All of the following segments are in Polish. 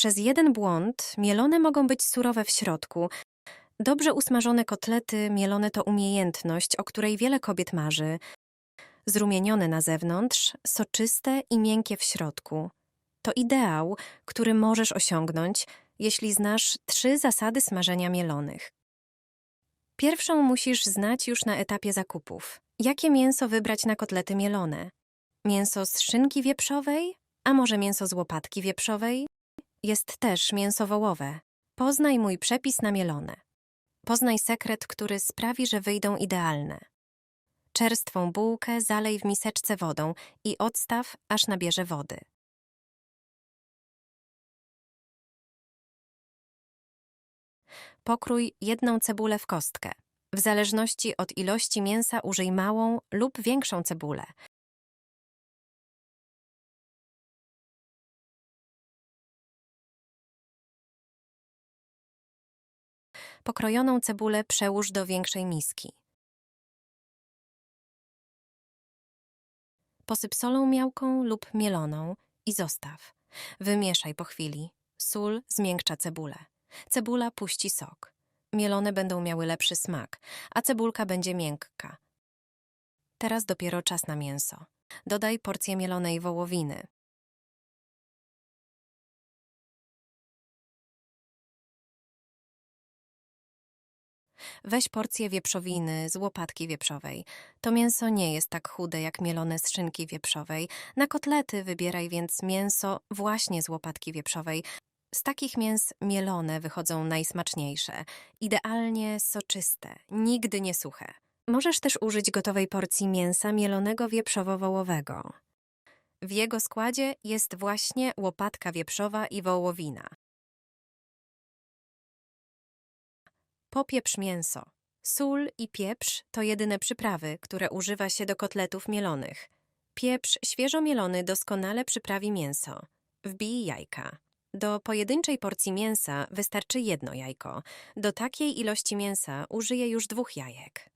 Przez jeden błąd mielone mogą być surowe w środku. Dobrze usmażone kotlety mielone to umiejętność, o której wiele kobiet marzy. Zrumienione na zewnątrz, soczyste i miękkie w środku. To ideał, który możesz osiągnąć, jeśli znasz trzy zasady smażenia mielonych. Pierwszą musisz znać już na etapie zakupów. Jakie mięso wybrać na kotlety mielone? Mięso z szynki wieprzowej? A może mięso z łopatki wieprzowej? Jest też mięso wołowe. Poznaj mój przepis na mielone. Poznaj sekret, który sprawi, że wyjdą idealne. Czerstwą bułkę zalej w miseczce wodą i odstaw, aż nabierze wody. Pokrój jedną cebulę w kostkę. W zależności od ilości mięsa użyj małą lub większą cebulę. Pokrojoną cebulę przełóż do większej miski. Posyp solą miałką lub mieloną i zostaw. Wymieszaj po chwili. Sól zmiękcza cebulę. Cebula puści sok. Mielone będą miały lepszy smak, a cebulka będzie miękka. Teraz dopiero czas na mięso. Dodaj porcję mielonej wołowiny. Weź porcję wieprzowiny z łopatki wieprzowej. To mięso nie jest tak chude jak mielone z szynki wieprzowej. Na kotlety wybieraj więc mięso właśnie z łopatki wieprzowej. Z takich mięs mielone wychodzą najsmaczniejsze, idealnie soczyste, nigdy nie suche. Możesz też użyć gotowej porcji mięsa mielonego wieprzowo-wołowego. W jego składzie jest właśnie łopatka wieprzowa i wołowina. Popieprz mięso. Sól i pieprz to jedyne przyprawy, które używa się do kotletów mielonych. Pieprz świeżo mielony doskonale przyprawi mięso. Wbij jajka. Do pojedynczej porcji mięsa wystarczy jedno jajko. Do takiej ilości mięsa użyję już dwóch jajek.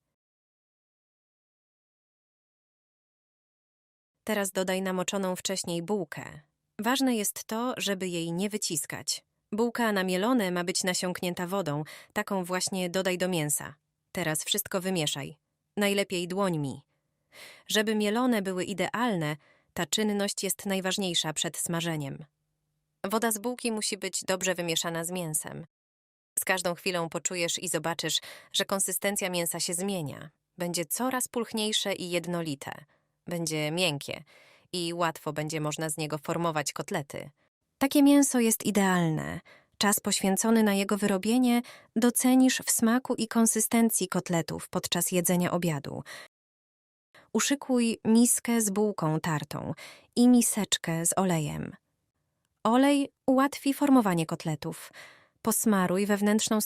Teraz dodaj namoczoną wcześniej bułkę. Ważne jest to, żeby jej nie wyciskać. Bułka namielone ma być nasiąknięta wodą, taką właśnie dodaj do mięsa. Teraz wszystko wymieszaj. Najlepiej dłońmi. Żeby mielone były idealne, ta czynność jest najważniejsza przed smażeniem. Woda z bułki musi być dobrze wymieszana z mięsem. Z każdą chwilą poczujesz i zobaczysz, że konsystencja mięsa się zmienia. Będzie coraz pulchniejsze i jednolite. Będzie miękkie i łatwo będzie można z niego formować kotlety. Takie mięso jest idealne. Czas poświęcony na jego wyrobienie docenisz w smaku i konsystencji kotletów podczas jedzenia obiadu. Uszykuj miskę z bułką tartą i miseczkę z olejem. Olej ułatwi formowanie kotletów. Posmaruj wewnętrzną